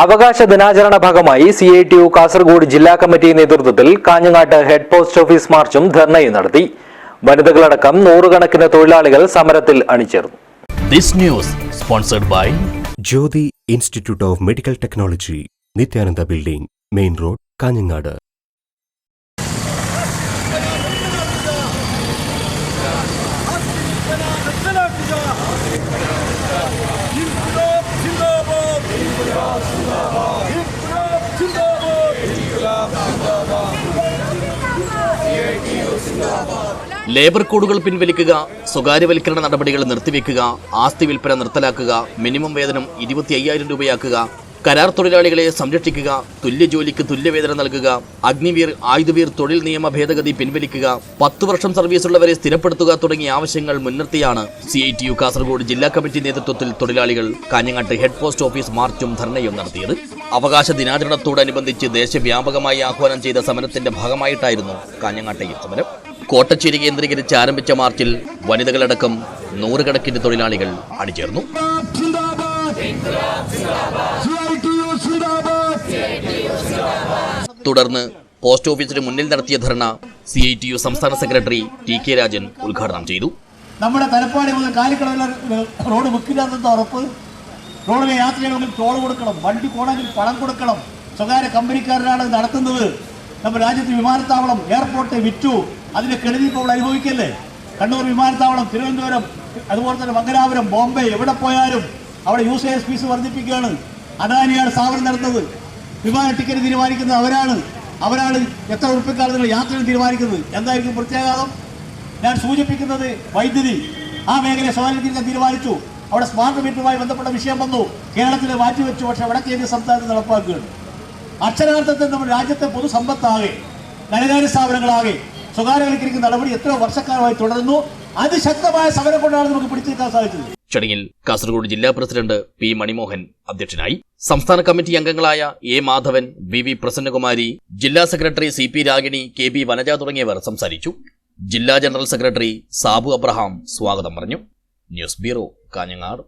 അവകാശ ദിനാചരണ ഭാഗമായി C I T U Kasaragod ജില്ലാ കമ്മിറ്റി നേതൃത്വത്തിൽ കാഞ്ഞങ്ങാട്ട് ഹെഡ് പോസ്റ്റ് ഓഫീസ് മാർച്ചും ധർണയും നടത്തി. വനിതകളടക്കം നൂറുകണക്കിന് തൊഴിലാളികൾ സമരത്തിൽ അണിചേർന്നു. This news sponsored by Jyothi institute of medical technology Nithyananda building main road Kanhangad. Labour കോഡുകൾ പിൻവലിക്കുക സ്വകാര്യവൽക്കരണ നടപടികൾ നിർത്തിവെക്കുക ആസ്തി വിൽപ്പന നിർത്തലാക്കുക മിനിമം വേതനം ഇരുപത്തി അയ്യായിരം രൂപയാക്കുക കരാർ തൊഴിലാളികളെ സംരക്ഷിക്കുക തുല്യ ജോലിക്ക് തുല്യവേതനം നൽകുക അഗ്നിവീർ ആയുധവീർ തൊഴിൽ നിയമ ഭേദഗതി പിൻവലിക്കുക പത്തു വർഷം സർവീസുള്ളവരെ സ്ഥിരപ്പെടുത്തുക തുടങ്ങിയ ആവശ്യങ്ങൾ മുൻനിർത്തിയാണ് C I T U Kasaragod ജില്ലാ കമ്മിറ്റി നേതൃത്വത്തിൽ തൊഴിലാളികൾ കാഞ്ഞങ്ങാട്ട് ഹെഡ് പോസ്റ്റ് ഓഫീസ് മാർച്ചും ധർണയും നടത്തിയത്. അവകാശ ദിനാചരണത്തോടനുബന്ധിച്ച് ദേശവ്യാപകമായി ആഹ്വാനം ചെയ്ത സമരത്തിന്റെ ഭാഗമായിട്ടായിരുന്നു കാഞ്ഞങ്ങാട്ടെ സമരം. കോട്ടച്ചേരി കേന്ദ്രീകരിച്ച് ആരംഭിച്ച മാർച്ചിൽ വനിതകളടക്കം നൂറുകണക്കിന് തൊഴിലാളികൾ അണിചേർന്നു. തുടർന്ന് പോസ്റ്റ് ഓഫീസിന് മുന്നിൽ നടത്തിയ dharna C I T U സംസ്ഥാന സെക്രട്ടറി ടി കെ രാജൻ ഉദ്ഘാടനം ചെയ്തു. നമ്മുടെ തലപ്പാടി മുതൽ കാലിക്കടവിലെ റോഡ് വെക്കില്ലാത്ത ഉറപ്പ്. റോഡിലെ യാത്ര ചെയ്യണമെങ്കിൽ ടോൾ കൊടുക്കണം വണ്ടി പോകണമെങ്കിൽ പണം കൊടുക്കണം. സ്വകാര്യ കമ്പനിക്കാരനാണ് നടത്തുന്നത്. നമ്മുടെ രാജ്യത്ത് വിമാനത്താവളം എയർപോർട്ട് വിറ്റു. അതിന്റെ കെടുതി ഇപ്പോൾ അനുഭവിക്കല്ലേ? കണ്ണൂർ വിമാനത്താവളം തിരുവനന്തപുരം അതുപോലെ തന്നെ മംഗലാപുരം ബോംബെ എവിടെ പോയാലും അവിടെ യൂസേഴ്സ് ഫീസ് വർദ്ധിപ്പിക്കുകയാണ്. അദാനിയാണ് സ്ഥാപനം നടത്തുന്നത്. വിമാന ടിക്കറ്റ് തീരുമാനിക്കുന്നത് അവരാണ്. അവരാണ് എത്ര ഉറപ്പിക്കാണ് നിങ്ങൾ യാത്രകൾ തീരുമാനിക്കുന്നത്? എന്തായിരിക്കും പ്രത്യാഘാതം? ഞാൻ സൂചിപ്പിക്കുന്നത് വൈദ്യുതി. ആ മേഖലയെ സ്വാധീനിക്കാൻ തീരുമാനിച്ചു. അവിടെ സ്മാർട്ട് മീറ്ററുമായി ബന്ധപ്പെട്ട വിഷയം വന്നു. കേരളത്തിൽ മാറ്റിവെച്ചു. പക്ഷേ വടക്കേന്ത്യ സംസ്ഥാനത്ത് നടപ്പാക്കുകയാണ്. അക്ഷരാർത്ഥത്തിൽ നമ്മുടെ രാജ്യത്തെ പൊതുസമ്പത്താകെ ധനകാര്യ സ്ഥാപനങ്ങളാകെ സ്വകാര്യവൽക്കരിക്കുന്ന നടപടി എത്ര വർഷക്കാലമായി തുടർന്നു അതിശക്തമായ സമരം കൊണ്ടാണ് നമുക്ക് പിടിച്ചെടുക്കാൻ സാധിച്ചത്. ചടങ്ങിൽ കാസർഗോഡ് ജില്ലാ പ്രസിഡന്റ് പി മണിമോഹൻ അധ്യക്ഷനായി. സംസ്ഥാന കമ്മിറ്റി അംഗങ്ങളായ A Madhavan B V Prasannakumari ജില്ലാ secretary C P Ragini K B Vanaja തുടങ്ങിയവർ സംസാരിച്ചു. ജില്ലാ ജനറൽ സെക്രട്ടറി സാബു അബ്രഹാം സ്വാഗതം പറഞ്ഞു. News bureau Kanhangad.